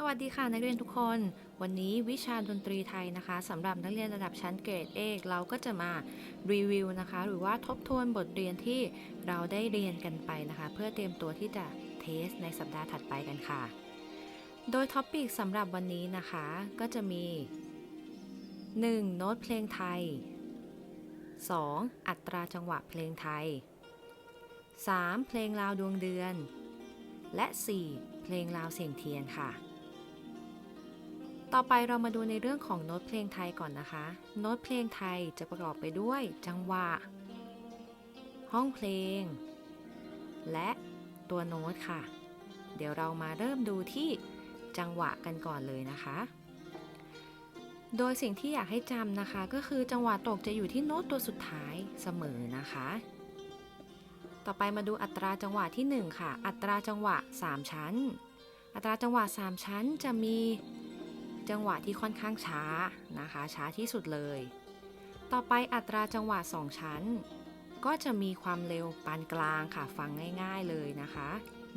สวัสดีค่ะนักเรียนทุกคน วันนี้วิชาดนตรีไทยนะคะสำหรับนักเรียนระดับชั้นเกรดเอกเราก็จะมารีวิวนะคะ หรือว่าทบทวนบทเรียนที่เราได้เรียนกันไปนะคะ เพื่อเตรียมตัวที่จะเทสในสัปดาห์ถัดไปกันค่ะ โดยท็อปิกสำหรับวันนี้นะคะก็จะมี 1. โน้ตเพลงไทย 2. อัตราจังหวะเพลงไทย 3. เพลงลาวดวงเดือน และ 4. เพลงลาวเสียงเทียนค่ะ ต่อไปเรามาดูในเรื่องของโน้ตเพลงไทยก่อนนะคะ โน้ตเพลงไทยจะประกอบไปด้วย จังหวะ ห้องเพลง และตัวโน้ตค่ะ เดี๋ยวเรามาเริ่มดูที่จังหวะกันก่อนเลยนะคะ โดยสิ่งที่อยากให้จำนะคะ ก็คือจังหวะตกจะอยู่ที่โน้ตตัวสุดท้ายเสมอนะคะ ต่อไปมาดูอัตราจังหวะที่ 1 ค่ะ อัตราจังหวะ 3 ชั้น อัตราจังหวะ 3 ชั้นจะมี จังหวะที่ค่อนข้างช้านะคะ ช้าที่สุดเลย ต่อไปอัตราจังหวะ 2 ชั้น ก็จะมีความเร็วปานกลางค่ะ ฟังง่ายๆเลยนะคะ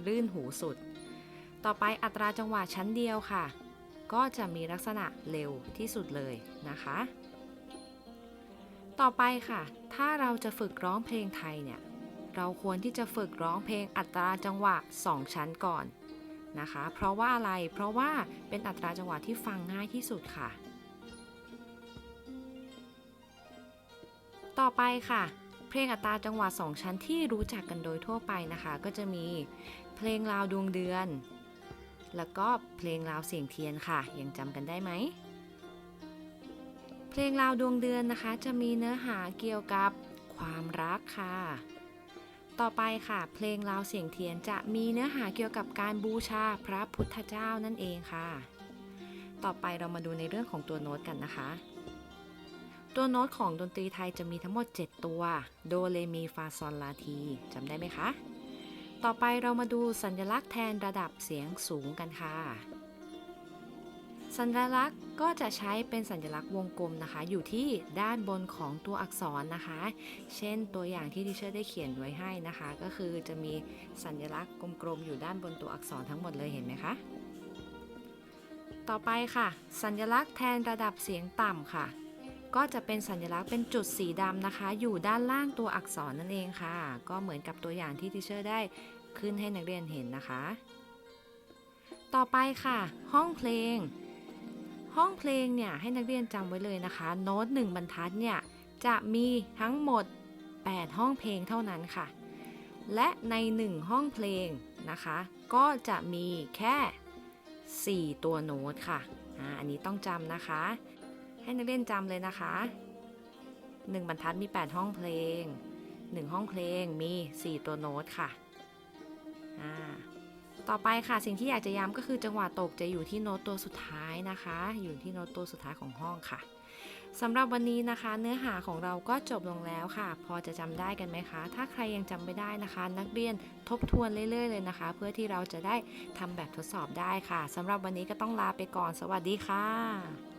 ลื่นหูสุด ต่อไปอัตราจังหวะชั้นเดียวค่ะ ก็จะมีลักษณะเร็วที่สุดเลยนะคะ ต่อไปค่ะ ถ้าเราจะฝึกร้องเพลงไทยเนี่ย เราควรที่จะฝึกร้องเพลงอัตราจังหวะ 2 ชั้นก่อน นะคะ เพราะว่าอะไร เพราะว่าเป็นอัตราจังหวะที่ฟังง่ายที่สุดค่ะ ต่อไปค่ะ เพลงอัตราจังหวะ 2 ชั้นที่รู้จักกันโดยทั่วไปนะคะ ก็จะมีเพลงลาวดวงเดือน แล้วก็เพลงลาวเสียงเทียนค่ะ ยังจำกันได้ไหม เพลงลาวดวงเดือนนะคะ จะมีเนื้อหาเกี่ยวกับความรักค่ะ ต่อไปค่ะ เพลงลาวเสียงเทียนจะมีเนื้อหาเกี่ยวกับการบูชาพระพุทธเจ้านั่นเองค่ะ ต่อไปเรามาดูในเรื่องของตัวโน้ตกันนะคะ ตัวโน้ตของดนตรีไทยจะมีทั้งหมด 7 ตัว โดเรมีฟาซอลลาทีจำได้ไหมคะ ต่อไปเรามาดูสัญลักษณ์แทนระดับเสียงสูงกันค่ะ สัญลักษณ์ก็จะใช้เป็นสัญลักษณ์วงกลมนะคะ อยู่ที่ด้านบนของตัวอักษรนะคะ เช่นตัวอย่างที่ดิเชอร์ได้เขียนไว้ให้นะคะ ก็คือจะมีสัญลักษณ์กลมๆอยู่ด้านบนตัวอักษรทั้งหมดเลยเห็นไหมคะต่อไปค่ะ สัญลักษณ์แทนระดับเสียงต่ำค่ะ ก็จะเป็นสัญลักษณ์เป็นจุดสีดำนะคะ อยู่ด้านล่างตัวอักษรนั่นเองค่ะ ก็เหมือนกับตัวอย่างที่ดิเชอร์ได้ขึ้นให้นักเรียนเห็นนะคะ ต่อไปค่ะ ห้องเพลง ห้องเพลงเนี่ยให้นักเรียนจำไว้เลยนะคะ โน้ต1บรรทัดเนี่ยจะมีทั้งหมด 8 ห้องเพลงเท่านั้นค่ะ และใน 1 ห้องเพลงนะคะ ก็จะมีแค่ 4 ตัวโน้ตค่ะอันนี้ต้องจำนะคะ ให้นักเรียนจำเลยนะคะ 1 บรรทัดมี 8 ห้องเพลง 1 ห้องเพลงมี 4 ตัวโน้ตค่ะ ต่อไปค่ะสิ่งที่อยากจะย้ำก็คือจังหวะตกจะอยู่ที่โน้ตตัวสุดท้ายนะคะ อยู่ที่โน้ตตัวสุดท้ายของห้องค่ะสำหรับวันนี้นะคะ เนื้อหาของเราก็จบลงแล้วค่ะ พอจะจำได้กันไหมคะ ถ้าใครยังจำไม่ได้นะคะ นักเรียนทบทวนเรื่อย ๆ เลยนะคะ เพื่อที่เราจะได้ทำแบบทดสอบได้ค่ะสำหรับวันนี้ก็ต้องลาไปก่อน สวัสดีค่ะ